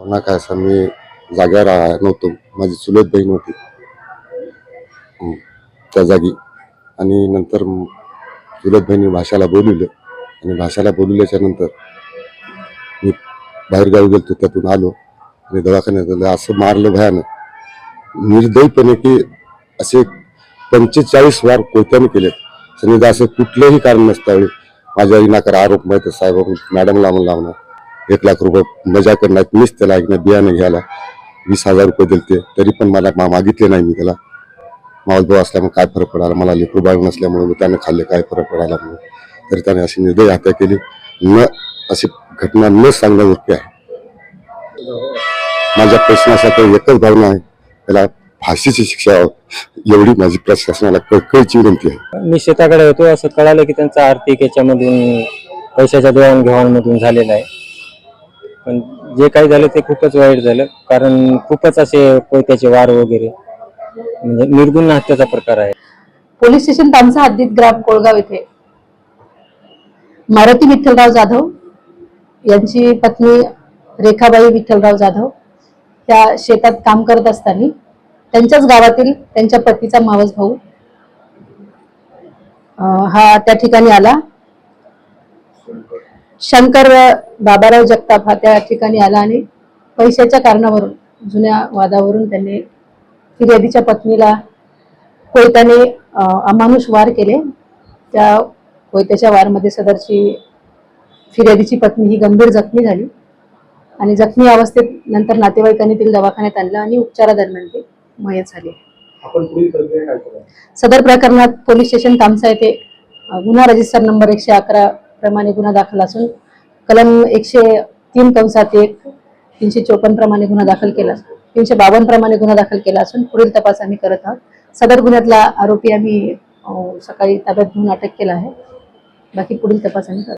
ना काय असं? मी जाग्यावर नव्हतो. माझी चुलत बहीण होती. हं, त्या जागी. आणि नंतर म- चुलत बहिणी भाषाला बोलवलं. आणि भाषाला बोलवल्याच्या नंतर मी बाहेरगावी गेलो त्यातून आलो. आणि दवाखान्यात आलो असं मारलं भयानं निर्दयीपणे की असे पंचेचाळीस वार कोयत्याने केले समजा असं कुठलंही कारण नसतावेळी माझ्या विनाकार आरोप माहिती साहेब मॅडमला म्हणून लावणार. एक लाख रुपये मजा करणार मीच त्याला ऐकणं बियाणं घ्यायला. वीस हजार रुपये दिलते. तरी पण मला मा- मागितले नाही मी त्याला. मावसभाऊ असल्यामुळे काय फरक पडाला मला लेकरू बाळ नसल्यामुळे मी त्यानं खाल्ले काय फरक पडायला म्हणून. तरी त्याने अशी निर्दय हत्या केली. न अशी घटना न सांगण्यावरती आहे. माझ्या प्रश्नासाठी एकच भावना आहे. त्याला फाशीची शिक्षा एवढी माझी प्रशासनाला कळकळीची विनंती आहे. मी शेताकडे होतो. असं कळालं की त्यांचा आर्थिक याच्यामधून पैशाच्या देवाणघेवाणमधून झालेला आहे. पण जे काही झालं ते खूपच वाईट झालं. कारण खूपच असे कोयत्याचे वार वगैरे म्हणजे निर्गुण हत्याचा प्रकार आहे. पोलीस स्टेशन तामसा हद्दीत ग्राम कोळगाव येथे मारुती विठ्ठलराव जाधव यांची पत्नी रेखाबाई विठ्ठलराव जाधव त्या शेतात काम करत असताना त्यांच्याच गावातील त्यांच्या पतीचा मावस भाऊ हा त्या ठिकाणी आला. शंकर बाबाराव जगताप हा त्या ठिकाणी आला आणि पैशाच्या कारणावरून जुन्या वादावरून त्यांनी फिर्यादीच्या पत्नीला कोयत्याने अमानुष वार केले. त्या कोयत्याच्या वारमध्ये सदरची फिर्यादीची पत्नी ही गंभीर जखमी झाली आणि जखमी अवस्थेत नंतर नातेवाईकांनी तिला दवाखान्यात आणलं आणि उपचारादरम्यान ते मयत झाले. सदर प्रकरणात पोलीस स्टेशन तामसा येथे गुन्हा रजिस्टर नंबर एकशे अकरा प्रमाणे गुन्हा दाखल असून कलम एकशे तीन कंसात एक तीनशे चोपन्न प्रमाणे गुन्हा दाखल केला तीनशे बावन्न प्रमाणे गुन्हा दाखल केला असून पुढील तपास आम्ही करत आहोत. सदर गुन्ह्यातला आरोपी आम्ही सकाळी ताब्यात घेऊन अटक केला आहे. बाकी पुढील तपास आम्ही करत